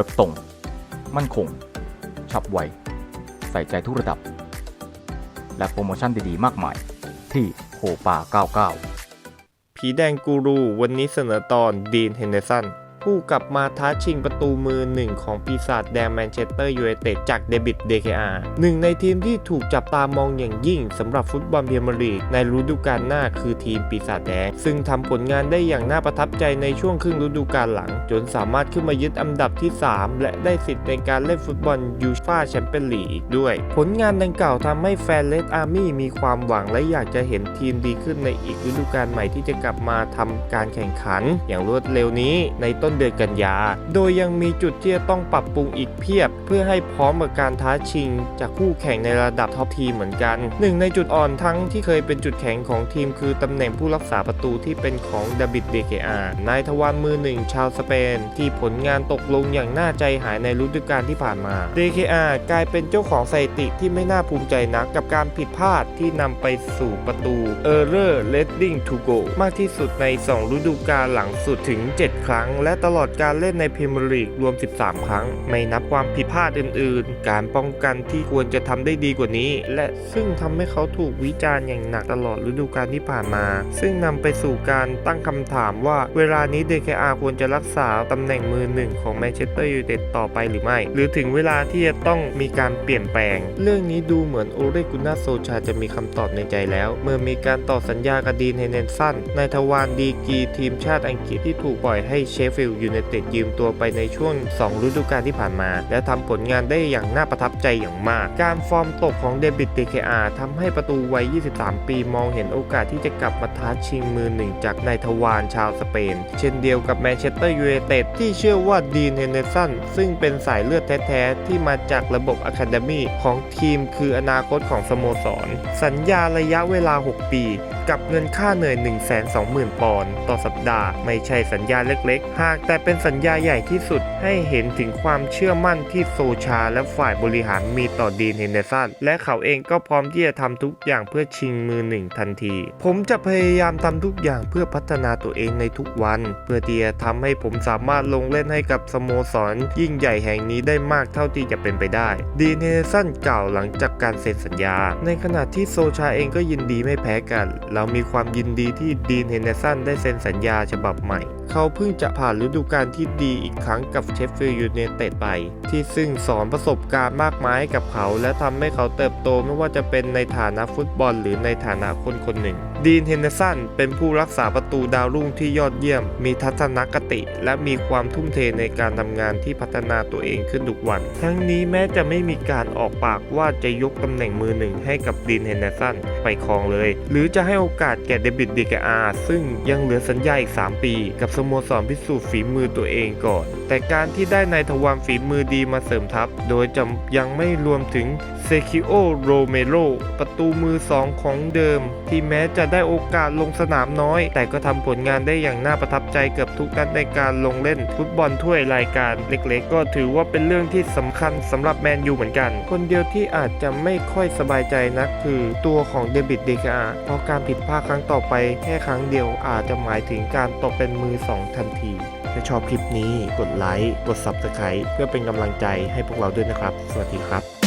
ว็บตรง มั่นคง ฉับไว ใส่ใจทุกระดับ และโปรโมชั่นดีๆ มากมาย ที่โฮปา 99 ผีแดงกูรู วันนี้เสนอตอนดีนเฮนเดอร์สัน ผู้กลับมาท้าชิงประตูมือหนึ่งของปีศาจแดงแมนเชสเตอร์ยูไนเต็ดจากเดบิด DKR หนึ่งในทีมที่ถูกจับตามองอย่างยิ่งสำหรับฟุตบอลเมียร์มลีกในฤดูกาลหน้าคือทีมปีศาจแดง ซึ่งทำผลงานได้อย่างน่าประทับใจในช่วงครึ่งฤดูกาลหลัง จนสามารถขึ้นมายึดอันดับที่ 3 และได้สิทธิ์ในการเล่นฟุตบอลยูฟ่าแชมเปี้ยนลีกอีกด้วย ผลงานดังกล่าวทำให้แฟนเลดอาร์มี่มีความหวังและอยากจะเห็นทีมดีขึ้นในอีกฤดูกาลใหม่ที่จะกลับมาทำการแข่งขัน อย่างรวดเร็วนี้ในต้นเดือนกันยา โดยยังมีจุดที่จะต้องปรับปรุงอีกเพียบ เพื่อให้พร้อมกับการท้าชิง จากคู่แข่งในระดับท็อปทีมเหมือนกัน หนึ่งในจุดอ่อนทั้งที่เคยเป็นจุดแข็งของทีมคือตำแหน่งผู้รักษาประตูที่เป็นของดาบิดเดเกอานายทวารมือหนึ่งชาวสเปน ที่ผลงานตกลงอย่างน่าใจหายในฤดูกาลที่ผ่านมา DKR กลายเป็นเจ้าของสถิติที่ไม่น่าภูมิใจนักกับการผิดพลาดที่นำไปสู่ประตู Error Leading to Goal มากที่สุดใน 2 ฤดูกาลหลังสุดถึง 7 ครั้ง และตลอดการเล่นในพรีเมียร์ลีกรวม 13 ครั้ง ไม่นับความผิดพลาดอื่นๆ การป้องกันที่ควรจะทำได้ดีกว่านี้ และซึ่งทำให้เขาถูกวิจารณ์อย่างหนักตลอดฤดูกาลที่ผ่านมา ซึ่งนำไปสู่การตั้งคำถามว่าเวลานี้ DKR ควรจะรักษาตำแหน่งมือหนึ่งของแมนเชสเตอร์ยูไนเต็ดต่อไปหรือไม่ หรือถึงเวลาที่จะต้องมีการเปลี่ยนแปลง เรื่องนี้ดูเหมือนโอเลกุน่าโซชาจะมีคำตอบในใจแล้ว เมื่อมีการต่อสัญญากับดีนเฮเนนสันในทวารดีกีทีมชาติอังกฤษที่ถูกปล่อยให้เชฟฟิลด์ยูไนเต็ดยืมตัวไปในช่วง 2 ฤดูกาลที่ผ่านมา และทำผลงานได้อย่างน่าประทับใจอย่างมาก การฟอร์มตกของเดบิด DKR ทำให้ประตูวัย 23 ปีมองเห็นโอกาสที่จะกลับมาท้าชิงมือหนึ่งจากนายทวารชาวสเปน เช่นเดียวกับแมนเชสเตอร์ยูไนเต็ดที่เชื่อว่าดีนเฮนเดอร์สันซึ่งเป็นสายเลือดแท้ๆ ที่มาจากระบบอะคาเดมีของทีมคืออนาคตของสโมสร สัญญาระยะเวลา 6 ปีกับเงินค่าเหนื่อย 120,000 ปอนด์ต่อสัปดาห์ ไม่ใช่สัญญาเล็กๆ หากแต่เป็นสัญญาใหญ่ที่สุดให้เห็นถึงความเชื่อมั่นที่โซชาและฝ่ายบริหารมีต่อดีนเฮนเดอร์สันและเขาเองก็พร้อมที่จะทำทุกอย่างเพื่อชิงมือหนึ่งทันที ผมจะพยายามทำทุกอย่างเพื่อพัฒนาตัวเองในทุกวัน เพื่อที่จะทำให้ผมสามารถลงเล่นให้กับสโมสร ยิ่งใหญ่แห่งนี้ได้มากเท่าที่จะเป็นไปได้ ดีนเฮนเดอร์สันกล่าวหลังจากการเซ็นสัญญา ในขณะที่โซชาเองก็ยินดีไม่แพ้กันเรามีความยินดีที่ดีนเฮนเดสันได้เซ็นสัญญาฉบับใหม่ เขาเพิ่งจะผ่านฤดูกาลที่ดีอีกครั้งกับเชฟฟิลด์ยูไนเต็ดไป ที่ซึ่งสอนประสบการณ์มากมายให้กับเขา และทำให้เขาเติบโตไม่ว่าจะเป็นในฐานะฟุตบอลหรือในฐานะคนคนหนึ่ง ดีนเฮนเดอร์สันเป็นผู้รักษาประตูดาวรุ่งที่ยอดเยี่ยม มีทัศนคติ และมีความทุ่มเทในการทำงานที่พัฒนาตัวเองขึ้นทุกวัน ทั้งนี้แม้จะไม่มีการออกปากว่าจะยกตำแหน่งมือหนึ่งให้กับดีนเฮนเดอร์สันไปครองเลย หรือจะให้โอกาสแก่เดบิดดิกอาซึ่งยังเหลือสัญญาอีก 3 ปี กับสโมสรพิสูจน์ฝีมือตัวเองก่อน แต่การที่ได้นายทวารฝีมือดีมาเสริมทัพ โดยจะยังไม่รวมถึงเซคิโอโรเมโรประตูมือสองของเดิม ที่แม้จะได้โอกาสลงสนามน้อย แต่ก็ทำผลงานได้อย่างน่าประทับใจเกือบทุกนัดในการลงเล่นฟุตบอลถ้วยรายการเล็กๆ ก็ถือว่าเป็นเรื่องที่สำคัญสำหรับแมนยูเหมือนกัน คนเดียวที่อาจจะไม่ค่อยสบายใจนักคือตัวของเดบิดเดกาเพราะการผิดพลาดครั้งต่อไปแค่ครั้งเดียวอาจจะหมายถึงการตกเป็นมือสองทันที ถ้าชอบคลิปนี้กดไลค์กด Subscribe เพื่อเป็นกำลังใจให้พวกเราด้วยนะครับ สวัสดีครับ